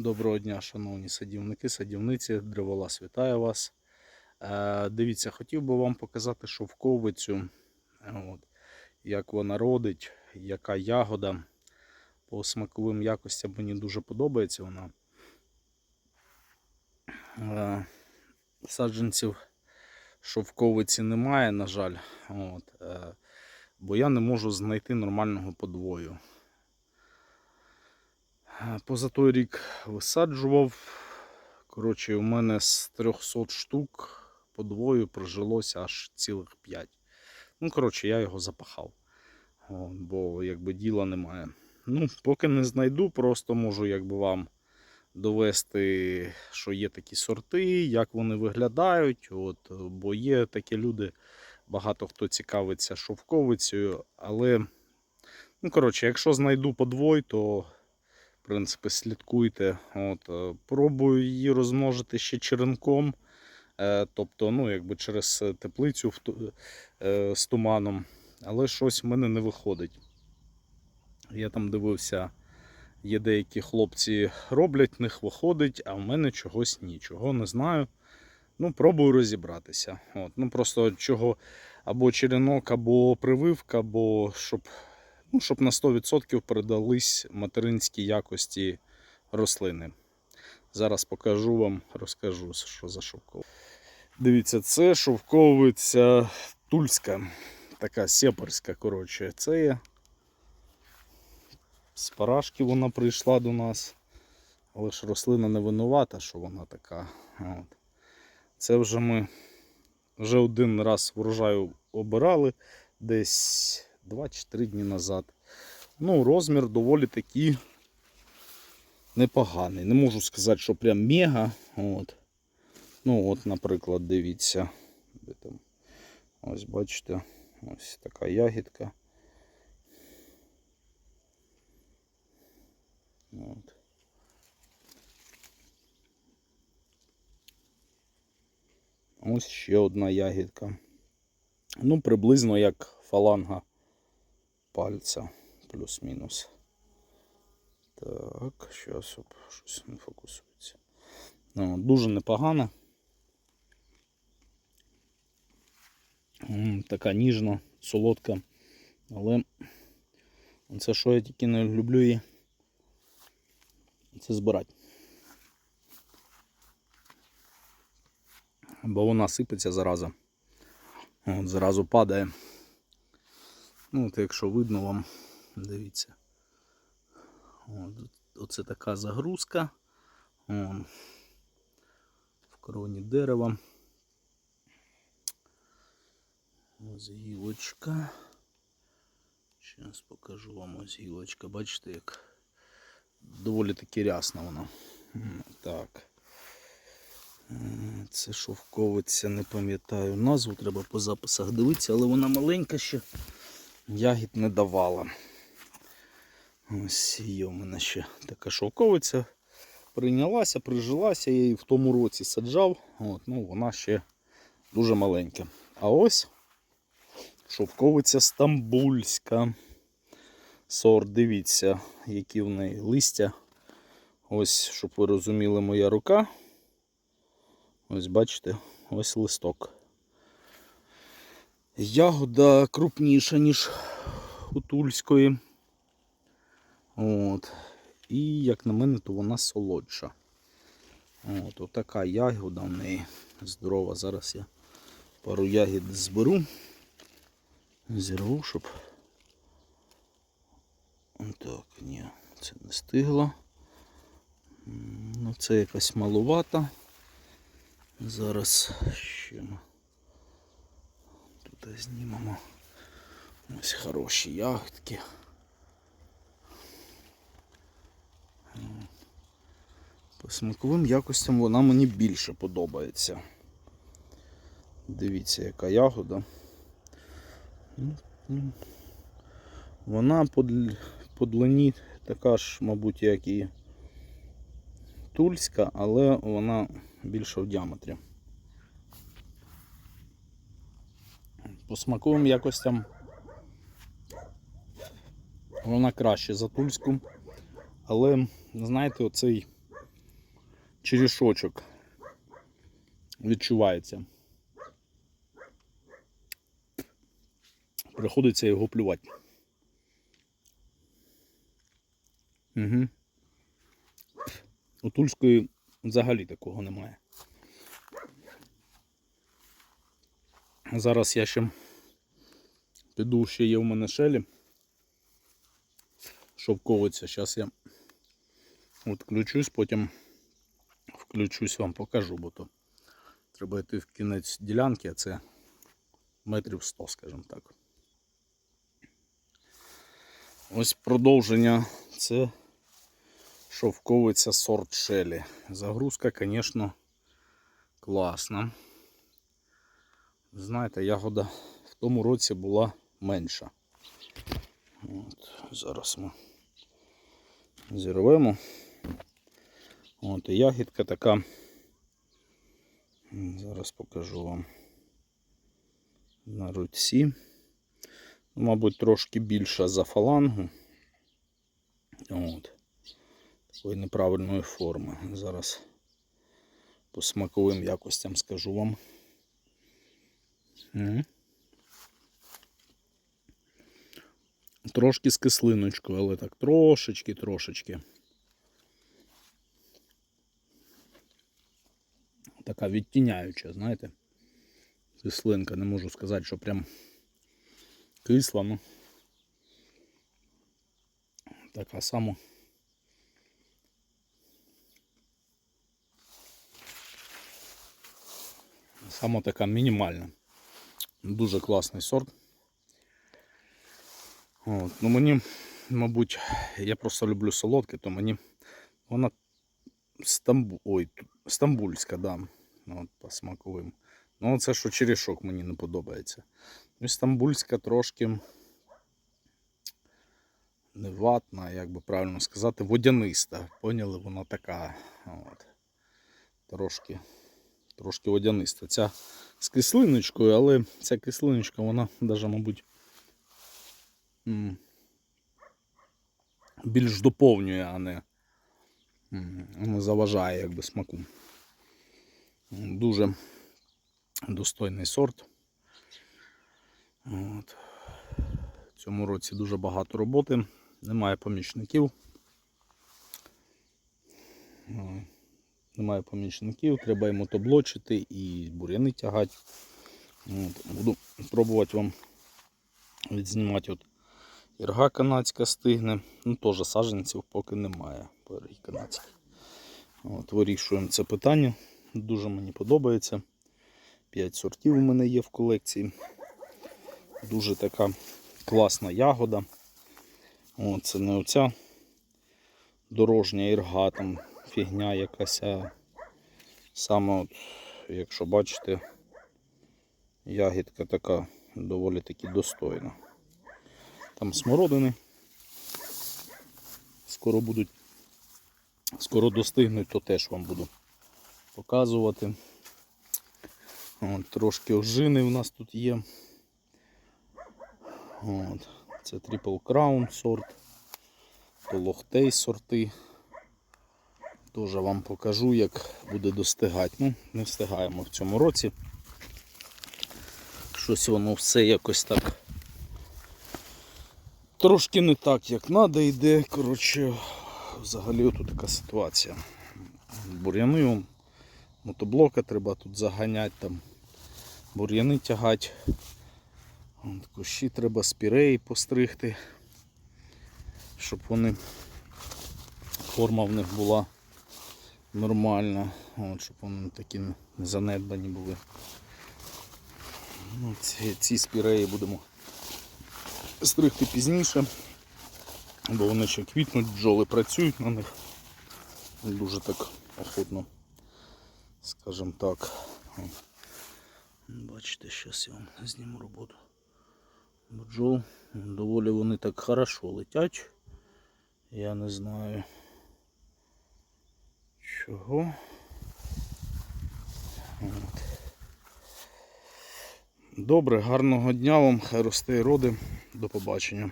Доброго дня, шановні садівники, садівниці, древолаз вітаю вас. Е, дивіться, хотів би вам показати шовковицю, е, от, як вона родить, яка ягода. По смаковим якостям мені дуже подобається вона. Е, саджанців шовковиці немає, на жаль. От, е, бо я не можу знайти нормального подвою. Поза той рік висаджував. Коротше, у мене з 300 штук подвою прожилося аж цілих 5. Ну, коротше, я його запахав. Бо якби діла немає. Ну, поки не знайду, просто можу якби вам довести, що є такі сорти, як вони виглядають. От, бо є такі люди, багато хто цікавиться шовковицею, але, ну, коротше, якщо знайду подвой, то в принципі, слідкуйте. От, е, пробую її розмножити ще черенком. Е, тобто, ну, якби через теплицю е, з туманом. Але щось в мене не виходить. Я там дивився, є деякі хлопці роблять, в них виходить, а в мене чогось нічого не знаю. Ну, пробую розібратися. От, ну, просто чого або черенок, або прививка, або щоб ну, щоб на 100% передались материнські якості рослини. Зараз покажу вам, розкажу, що за шовкова. Дивіться, це шовковиця тульська, така сепарська, коротше. Це є. З парашки вона прийшла до нас. Але ж рослина не винувата, що вона така. От. Це вже ми вже один раз врожаю обирали десь 2 чи 3 дні назад. Ну, розмір доволі такий непоганий. Не можу сказати, що прям мега. От. Ну, от, наприклад, дивіться. Де там? Ось бачите, ось така ягідка. От. Ось ще одна ягідка. Ну, приблизно як фаланга пальця, плюс-мінус. Так, зараз щось не фокусується. Ну, дуже непогано. Така ніжна, солодка. Але це що я тільки не люблю її. Це збирати. Бо вона сипеться зараза. От, зразу падає. Ну, от якщо видно вам, дивіться. Оце така загрузка. Вон, в кроні дерева. Ось гілочка. Зараз покажу вам ось гілочка. Бачите, як доволі таки рясна вона. Так. Це шовковиця, не пам'ятаю назву, треба по записах дивитися, але вона маленька ще ягід не давала. Ось є у мене ще така шовковиця. Прийнялася, прижилася, я її в тому році саджав. От, ну, вона ще дуже маленька. А ось шовковиця стамбульська. Сорт, дивіться, які в неї листя. Ось, щоб ви розуміли, моя рука. Ось бачите, ось листок. Ягода крупніша, ніж у тульської. От. І, як на мене, то вона солодша. От, отака ягода в неї здорова. Зараз я пару ягід зберу. Зірву, щоб. Так, ні, це не стигло. Ну, це якась малувата. Зараз ще тут знімемо. Ось хороші ягодки. По смаковим якостям вона мені більше подобається. Дивіться, яка ягода. Вона по, дл- по длині така ж, мабуть, як і тульська, але вона більше в діаметрі. По смаковим якостям вона краще за тульську. Але, знаєте, оцей черешочок відчувається. Приходиться його плювати. Угу. У Тульської взагалі такого немає. Зараз я ще піду, ще є в мене шелі. Шовковиця. Зараз я от включусь, потім включусь вам покажу, бо то треба йти в кінець ділянки, а це метрів 100, скажімо так. Ось продовження це шовковиця сорт шелі. Загрузка, звісно, класна. Знаєте, ягода в тому році була менша. От, зараз ми зірвемо. От, і ягідка така. Зараз покажу вам на руці. Мабуть, трошки більша за фалангу. От. Такої неправильної форми. Зараз по смаковим якостям скажу вам. Мгм. Трошки з кислиночкою, але так трошечки, трошечки. Така відтіняюча, знаєте. Кислинка, не можу сказати, що прям кисла, ну. Така сама. Саме така мінімальна. Дуже класний сорт. От. Ну мені, мабуть, я просто люблю солодке, то мені вона стамбу... Ой, стамбульська, да. От, по смаковим. Ну, це що черешок мені не подобається. Ну, стамбульська трошки не ватна, як би правильно сказати, водяниста. Поняли, вона така. От. Трошки, трошки водяниста. Ця з кислиночкою, але ця кислиночка, вона навіть, мабуть, більш доповнює, а не, не заважає якби смаку. Дуже достойний сорт. От. В цьому році дуже багато роботи, немає помічників. Немає помічників, треба і мотоблочити, і бур'яни тягати. От. Буду пробувати вам відзнімати. От ірга канадська стигне. Ну, теж саджанців поки немає по іргі канадській. Вирішуємо це питання. Дуже мені подобається. 5 сортів у мене є в колекції. Дуже така класна ягода. О, це не оця дорожня ірга, там фігня якась. Саме, от, якщо бачите, ягідка така доволі таки достойна. Там смородини. Скоро будуть, скоро достигнуть, то теж вам буду показувати. От, трошки ожини у нас тут є. От, це Triple Crown сорт, то Лохтей сорти. Теж вам покажу, як буде достигати. Ну, не встигаємо в цьому році. Щось воно все якось так. Трошки не так, як треба йде. Коротше, взагалі тут така ситуація. Бур'яни, мотоблока треба тут заганяти, там бур'яни тягати. Кущі треба спіреї постригти, щоб вони форма в них була нормальна, от, щоб вони такі не занедбані були. Ну, ці, ці спіреї будемо стригти пізніше, бо вони ще квітнуть, бджоли працюють на них дуже так охотно, скажімо так. Бачите, зараз я вам зніму роботу. Бджол доволі вони так хорошо летять. Я не знаю чого. От. Добре, гарного дня вам, хай росте і роди. До побачення.